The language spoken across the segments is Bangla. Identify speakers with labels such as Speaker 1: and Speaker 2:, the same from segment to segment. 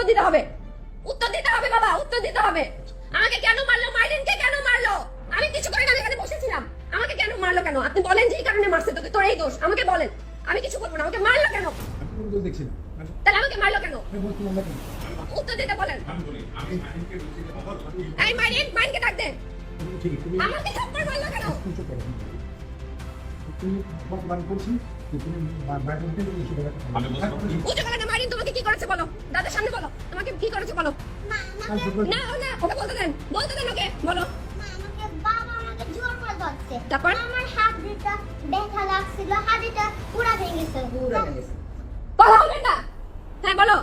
Speaker 1: উত্তর দিতে হবে। উত্তর দিতে হবে বাবা উত্তর দিতে হবে। আমাকে কেন মারলো? মাইরিনকে কেন মারলো? আমি কিছু করি না এখানে বসেছিলাম। আমাকে কেন মারলো কেন? আপনি বলেন যে এই কারণে মারছে তোকে তোর এই দোষ। আমাকে বলেন। আমি কিছু করব না আমাকে মারলো কেন? তাহলে আমাকে মারলো কেন? উত্তর দিতে বলেন। এই মাইরিন মাইনকে ডাক দে।
Speaker 2: তুমি ঠিক, তুমি-
Speaker 1: আমাকে থাপ্পড় মারলো কেন?
Speaker 2: তুমি। তুমি করছি তুমি বেড়াতে পারো।
Speaker 3: আমি
Speaker 1: উঁচু গলায় মারিন তোমাকে কি করেছে বলো? দাদার সামনে বলো। তোমাকে কি করেছে বলো। না না ওকে বলতে দেন বলতে দেন ওকে বলো।
Speaker 4: মা আমাকে বাবা আমাকে জোর করে ধরছে।
Speaker 1: তারপর?
Speaker 4: আমার হাত দুটা ব্যথা লাগছিল হাড়িটা পুরা ভেঙেছে
Speaker 1: কথা বলবেন না। হ্যাঁ বলো।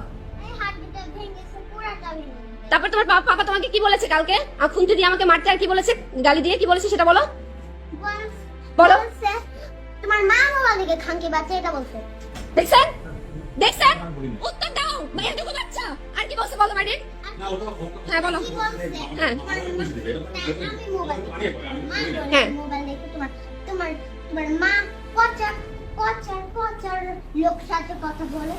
Speaker 4: এই হাত দুটা ভেঙেছে পুরাটা ভেঙেছে
Speaker 1: তারপর তোমার বাবা পাপা তোমাকে কি বলেছে কালকে? খুনতে দিয়ে আমাকে মারতে আর কি বলেছে? গালি দিয়ে কি বলেছে সেটা বলো।
Speaker 4: বলো। তোমার মা বাবা দিকে খাঙ্কি বাচ্চা এটা বলছে।
Speaker 1: দেখছেন? দেখছেন? উত্তর দাও বলো
Speaker 3: ওটা-
Speaker 1: হ্যাঁ বলো। হ্যাঁ।
Speaker 4: তোমার মা- বলে
Speaker 1: হ্যাঁ।
Speaker 4: তোমার তোমার তোমার মা পচার পচার পচার লোক সাথে কথা বলে।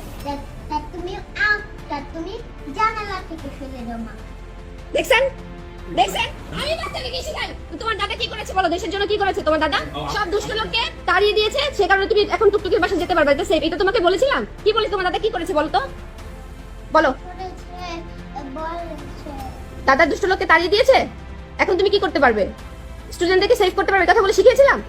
Speaker 4: তুমি আ- তা তুমি জানালা থেকে ফেলে দাও মা।
Speaker 1: দেখছেন? দেখছেন? আমি বাচ্চাকে কি শিখাই তোমার দাদা কি করেছে বলো? দেশের জন্য কি করেছে? তোমার দাদা সব দুষ্ট লোককে তাড়িয়ে দিয়েছে সে কারণে তুমি এখন টুকটুকির বাসা যেতে পারবে। এটা সেফ এটা তোমাকে বলেছিলাম? কি বলেছে তোমার দাদা কি করেছে বলো তো? বলো। দাদা দুষ্ট লোককে তাড়িয়ে দিয়েছে? এখন তুমি কি করতে পারবে? স্টুডেন্টদেরকে সেভ করতে পারবে? কথা বলে শিখিয়েছিলাম?